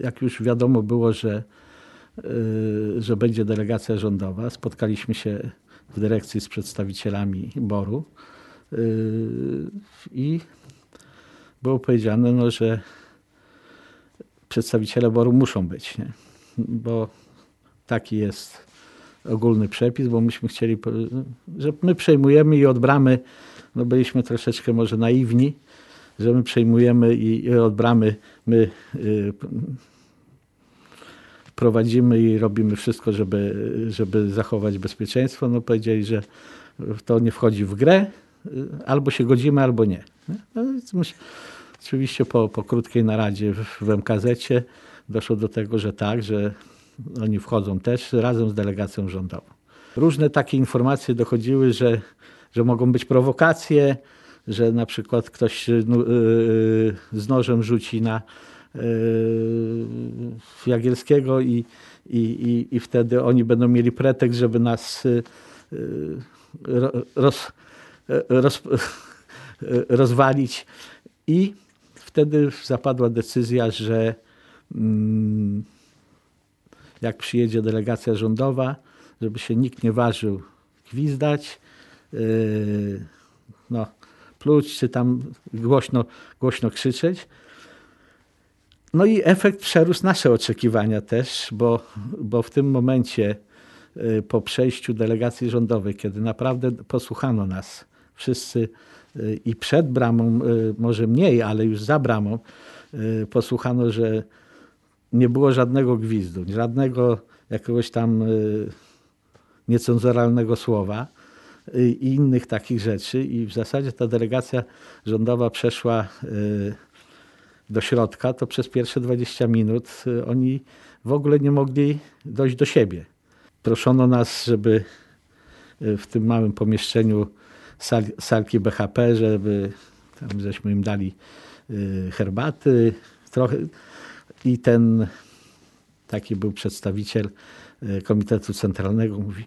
Jak już wiadomo było, że, y, że będzie delegacja rządowa, spotkaliśmy się w dyrekcji z przedstawicielami BOR-u y, i było powiedziane, no, że przedstawiciele BOR-u muszą być, nie? bo taki jest ogólny przepis, bo myśmy chcieli, że my przejmujemy i od bramy, no byliśmy troszeczkę może naiwni, że my przejmujemy i, i od bramy my y, prowadzimy i robimy wszystko, żeby, żeby zachować bezpieczeństwo. No powiedzieli, że to nie wchodzi w grę, y, albo się godzimy, albo nie. No, więc myś- oczywiście po, po krótkiej naradzie w, w MKZ-cie doszło do tego, że tak, że oni wchodzą też razem z delegacją rządową. Różne takie informacje dochodziły, że, że mogą być prowokacje, że na przykład ktoś y, y, z nożem rzuci na y, Jagielskiego i, i, i, i wtedy oni będą mieli pretekst, żeby nas ro- roz, roz, rozwalić. I wtedy zapadła decyzja, że mm, jak przyjedzie delegacja rządowa, żeby się nikt nie ważył gwizdać, no, pluć, czy tam głośno, głośno krzyczeć. No i efekt przerósł nasze oczekiwania też, bo, bo w tym momencie y, po przejściu delegacji rządowej, kiedy naprawdę posłuchano nas wszyscy y, i przed bramą, y, może mniej, ale już za bramą, posłuchano, że nie było żadnego gwizdu, żadnego jakiegoś tam niecenzuralnego słowa i innych takich rzeczy. I w zasadzie ta delegacja rządowa przeszła y, do środka, to przez pierwsze 20 minut y, oni w ogóle nie mogli dojść do siebie. Proszono nas, żeby y, w tym małym pomieszczeniu sal, salki BHP, żeby tam żeśmy im dali y, herbaty, trochę. I ten taki był przedstawiciel y, Komitetu Centralnego, mówi,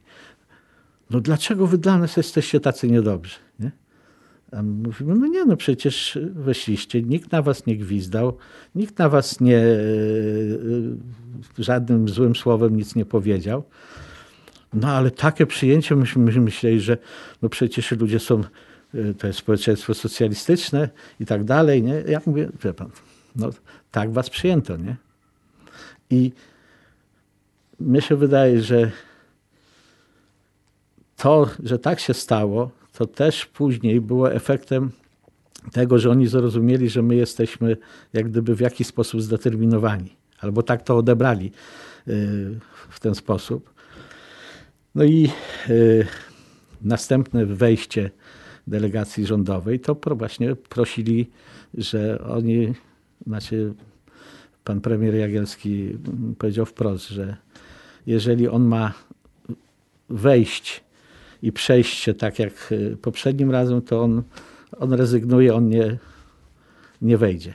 no dlaczego wy dla nas jesteście tacy niedobrzy? Nie? A my mówimy, no nie, no przecież weszliście, nikt na was nie gwizdał, nikt na was nie, e, e, żadnym złym słowem nic nie powiedział. No ale takie przyjęcie, myśmy myśleli, że no przecież ludzie są, e, to jest społeczeństwo socjalistyczne i tak dalej, nie? Ja mówię, wie pan, no tak was przyjęto, nie? I mnie się wydaje, że to, że tak się stało, to też później było efektem tego, że oni zrozumieli, że my jesteśmy jak gdyby w jakiś sposób zdeterminowani, albo tak to odebrali y, w ten sposób. No i y, następne wejście delegacji rządowej, to właśnie prosili, że oni, znaczy pan premier Jagielski powiedział wprost, że jeżeli on ma wejść i przejść się tak jak y, poprzednim razem, to on, on rezygnuje, on nie, nie wejdzie.